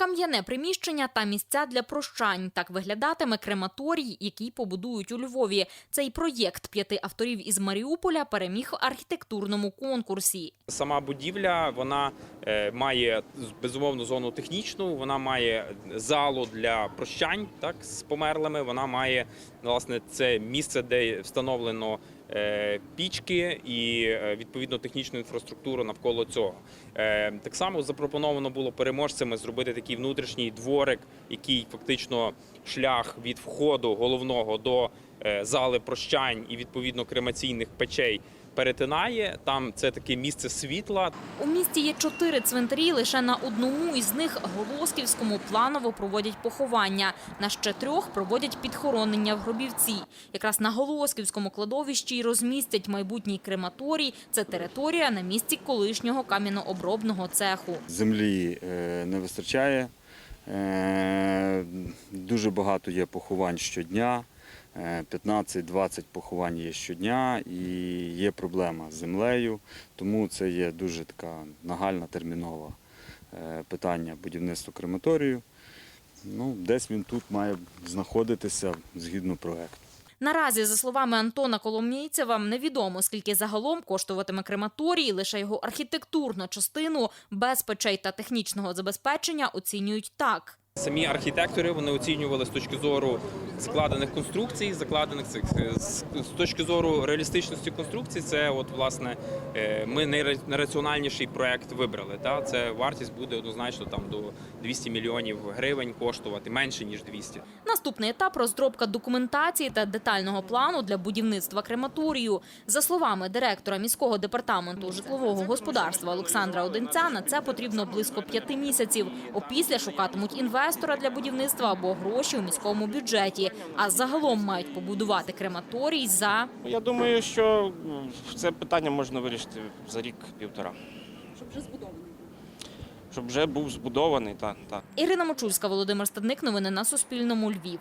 Кам'яне приміщення та місця для прощань. Так виглядатиме крематорій, який побудують у Львові. Цей проєкт п'яти авторів із Маріуполя переміг в архітектурному конкурсі. Сама будівля вона е, має безумовно зону технічну. Вона має залу для прощань, так з померлими. Вона має власне це місце, де встановлено пічки і е, відповідно технічну інфраструктуру навколо цього. Е, Так само запропоновано було переможцями зробити такий внутрішній дворик, який фактично шлях від входу головного до е, зали прощань і відповідно кремаційних печей перетинає. Там це таке місце світла. У місті є чотири цвинтарі. Лише на одному із них Голосківському планово проводять поховання. На ще трьох проводять підхоронення в гробівці. Якраз на Голосківському кладовищі й розмістять майбутній крематорій. Це територія на місці колишнього кам'янообробного цеху. Землі е, не вистачає. Е, Дуже багато є поховань щодня. Е, 15-20 поховань є щодня і є проблема з землею, тому це є дуже така нагальна термінова е, питання будівництва крематорію. Ну, десь він тут має знаходитися згідно проекту. Наразі, за словами Антона Коломійцева, невідомо, скільки загалом коштуватиме крематорій. Лише його архітектурну частину без печей та технічного забезпечення оцінюють так. Самі архітектори вони оцінювали з точки зору складених конструкцій, закладених цих з з точки зору реалістичності конструкцій. Це от власне е, ми найраціональніший проект вибрали. Та це вартість буде однозначно там до 200 мільйонів гривень коштувати менше ніж 200. Наступний етап розробка документації та детального плану для будівництва крематорію. За словами директора міського департаменту житлового господарства Олександра Одинця, на це потрібно близько п'яти місяців. Опісля шукатимуть інвестора для будівництва або гроші у міському бюджеті. А загалом мають побудувати крематорій за Я думаю, що це питання можна вирішити за рік-півтора. Щоб вже збудований. Щоб вже був збудований, так. так. Ірина Мочульська, Володимир Стадник. Новини на Суспільному. Львів.